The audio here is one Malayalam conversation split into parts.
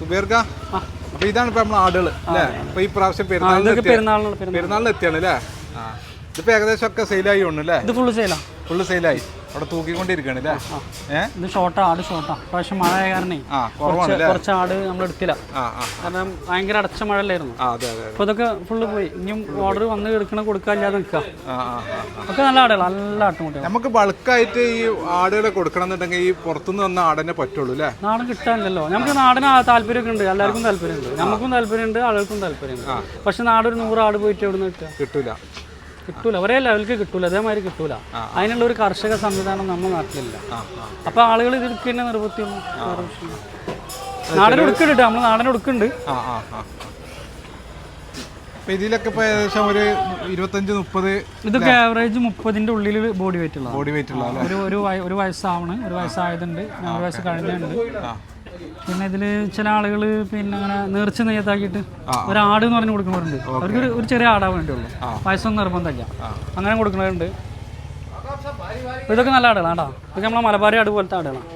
സുബീർക്ക അപ്പൊ ഇതാണ് ഇപ്പൊ നമ്മളെ ആടുകൾ അല്ലേ? അപ്പൊ ഈ പ്രാവശ്യം പെരുന്നാളിന് പെരുന്നാളിന് എത്തിയാണ് അല്ലേ? ഇതിപ്പോ ഏകദേശം ഒക്കെ സെയിലായി ഉണ്ട് അല്ലേ? ഇത് ഫുള്ള് സെയിലാ ഫുള്ള് സെയിലായി അവിടെ തൂക്കിക്കൊണ്ടിരിക്കുകയാണ് അല്ലേ? ഇത് ഷോർട്ടാ ആട് ഷോർട്ടാ പ്രാവശ്യം മഴ ആയ കാരണേ ആ കുറവാണ് കുറച്ച് കുറച്ച് ആട് നമ്മൾ എടുത്തില്ല. ആ ആ കാരണം ഭയങ്കര അടച്ച മഴയല്ലായിരുന്നു ആ അതെ അതെ അതെ. അപ്പൊ ഇതൊക്കെ ഫുള്ള് പോയി. ഇനിയും ഓർഡർ വന്ന് കിടക്കണ കൊടുക്കാല്ലാതെ നിൽക്കുക. ആ ആ ആ ആ. ഒക്കെ നല്ല ആടുകൾ നല്ല ആട്ടുമുട്ടി നമുക്ക് ബൾക്കായിട്ട് ഈ ആടുകളെ കൊടുക്കണം എന്നുണ്ടെങ്കിൽ ഈ പുറത്തുനിന്ന് വന്ന ആടനെ പറ്റുള്ളൂ അല്ലേ? നാടൻ കിട്ടാനില്ലല്ലോ. നമുക്ക് നാടിന് ആ താല്പര്യമൊക്കെ ഉണ്ട് എല്ലാവർക്കും താല്പര്യമുണ്ട്. നമുക്കും താല്പര്യമുണ്ട് ആളുകൾക്കും താല്പര്യമുണ്ട്. പക്ഷെ നാടൊരു നൂറ് ആട് പോയിട്ട് എവിടെ നിന്ന് കിട്ടുക? കിട്ടൂല. കിട്ടൂല. ഒരേ ലെവലിൽ കിട്ടൂല. അതേമാതിരി കിട്ടൂല. അതിനുള്ള ഒരു കർഷക സംവിധാനം നമ്മുടെ നാട്ടിലില്ല. അപ്പൊ ആളുകൾ ഇത് എടുക്കുന്ന നിർബന്ധിയുള്ളൂ നാടൻ എടുക്കുന്നുണ്ട് നമ്മൾ നാടൻ ആ ഇതിലൊക്കെ ഇപ്പൊ ഏകദേശം ഒരു ഇരുപത്തഞ്ച് മുപ്പത് ഇതൊക്കെ ആവറേജ് മുപ്പതിന്റെ ഉള്ളിൽ ബോഡി വെയിറ്റ് ഉള്ളതാണ്. ബോഡി വെയിറ്റ് ഉള്ള ഒരു ഒരു വയ- ഒരു വയസ്സാവണ്. ഒരു വയസ്സായതുണ്ട്. നാല് വയസ്സ് കഴിഞ്ഞുണ്ട്. പിന്നെ ഇതിൽ ചില ആളുകൾ പിന്നെ അങ്ങനെ നേർച്ച നെയ്യത്താക്കിയിട്ട് ഒരാട് എന്ന് പറഞ്ഞ് കൊടുക്കുന്നവരുണ്ട്. അവർക്ക് ഒരു- ചെറിയ ആടാ വേണ്ടിയുള്ളൂ. വയസ്സൊന്നും നിർബന്ധമില്ല. അങ്ങനെ കൊടുക്കുന്നവരുണ്ട്. ഇതൊക്കെ നല്ല ആടുകളാണ് കേട്ടോ. ഇതൊക്കെ നമ്മളെ മലബാരി ആട് പോലത്തെ ആടുകളാണ്.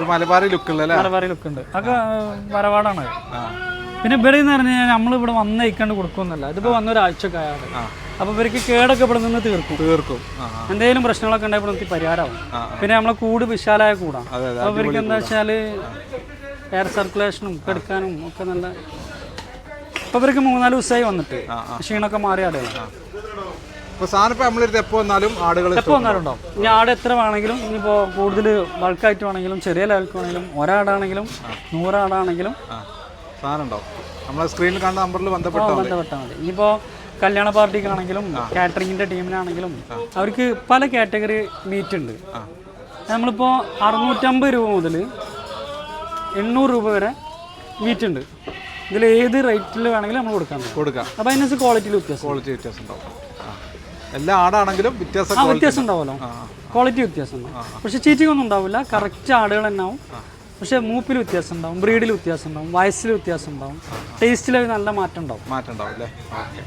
മലബാറി മലബാരി ലുക്ക് ഉണ്ട് അതൊക്കെ വരവാടാണ്. പിന്നെ ഇവിടെ എന്ന് പറഞ്ഞു കഴിഞ്ഞാൽ നമ്മളിവിടെ വന്ന് ഇക്കാണ്ട് കൊടുക്കുമെന്നല്ല ഇതിപ്പോ വന്ന ഒരാഴ്ചയൊക്കെ ആയാലും. അപ്പോൾ ഇവർക്ക് കേടൊക്കെ ഇവിടെ നിന്ന് തീർക്കും. തീർക്കും. എന്തെങ്കിലും പ്രശ്നങ്ങളൊക്കെ ഉണ്ടായി നിന്ന് പരിഹാരമാവും. പിന്നെ നമ്മളെ കൂട് വിശാലായ കൂടാണ് അപ്പോൾ ഇവർക്ക് എന്താ വെച്ചാൽ എയർ സർക്കുലേഷനും കെടുക്കാനും ഒക്കെ നല്ല അപ്പോൾ ഇവർക്ക് മൂന്നാൽ ദിവസമായി വന്നിട്ട്. ക്ഷീണൊക്കെ മാറി ആടുകളാണ് എപ്പോൾ ഇനി ആട് എത്ര വേണമെങ്കിലും ഇനിയിപ്പോൾ കൂടുതൽ ബൾക്കായിട്ട് വേണമെങ്കിലും ചെറിയ ലെവൽക്ക് വേണമെങ്കിലും ഒരാടാണെങ്കിലും നൂറാടാണെങ്കിലും സാധനം ഉണ്ടാവും നമ്മളെ സ്ക്രീനിൽ കാണുന്ന നമ്പറിൽ ബന്ധപ്പെട്ടോ ബന്ധപ്പെട്ടാൽ മതി. ഇനിയിപ്പോൾ കല്യാണ പാർട്ടിക്കാണെങ്കിലും കാറ്ററിങ്ങിന്റെ ടീമിനാണെങ്കിലും അവർക്ക് പല കാറ്റഗറി മീറ്റ് ഉണ്ട്. നമ്മളിപ്പോ അറുന്നൂറ്റമ്പത് രൂപ മുതൽ എണ്ണൂറ് രൂപ വരെ മീറ്റ് ഉണ്ട്. ഇതിൽ ഏത് റേറ്റിൽ വേണമെങ്കിലും നമ്മൾ കൊടുക്കാം. കൊടുക്കാം. അപ്പോൾ അതിനനുസരിച്ച് ക്വാളിറ്റിയിൽ വ്യത്യാസം. ക്വാളിറ്റി വ്യത്യാസം ഉണ്ടാവും. എല്ലാ ആടാണെങ്കിലും വ്യത്യാസം വ്യത്യാസം ഉണ്ടാവുമല്ലോ. ക്വാളിറ്റി വ്യത്യാസം ഉണ്ടാവും. പക്ഷെ ചീറ്റിംഗ് ഒന്നും ഉണ്ടാവില്ല. കറക്റ്റ് ആടുകൾ തന്നെ ആവും പക്ഷെ മൂപ്പിൽ വ്യത്യാസം ഉണ്ടാവും. ബ്രീഡിൽ വ്യത്യാസം ഉണ്ടാവും. വയസ്സിൽ വ്യത്യാസം ഉണ്ടാവും. ടേസ്റ്റിൽ നല്ല മാറ്റം ഉണ്ടാവും. മാറ്റം ഉണ്ടാവും അല്ലേ? ഓക്കെ.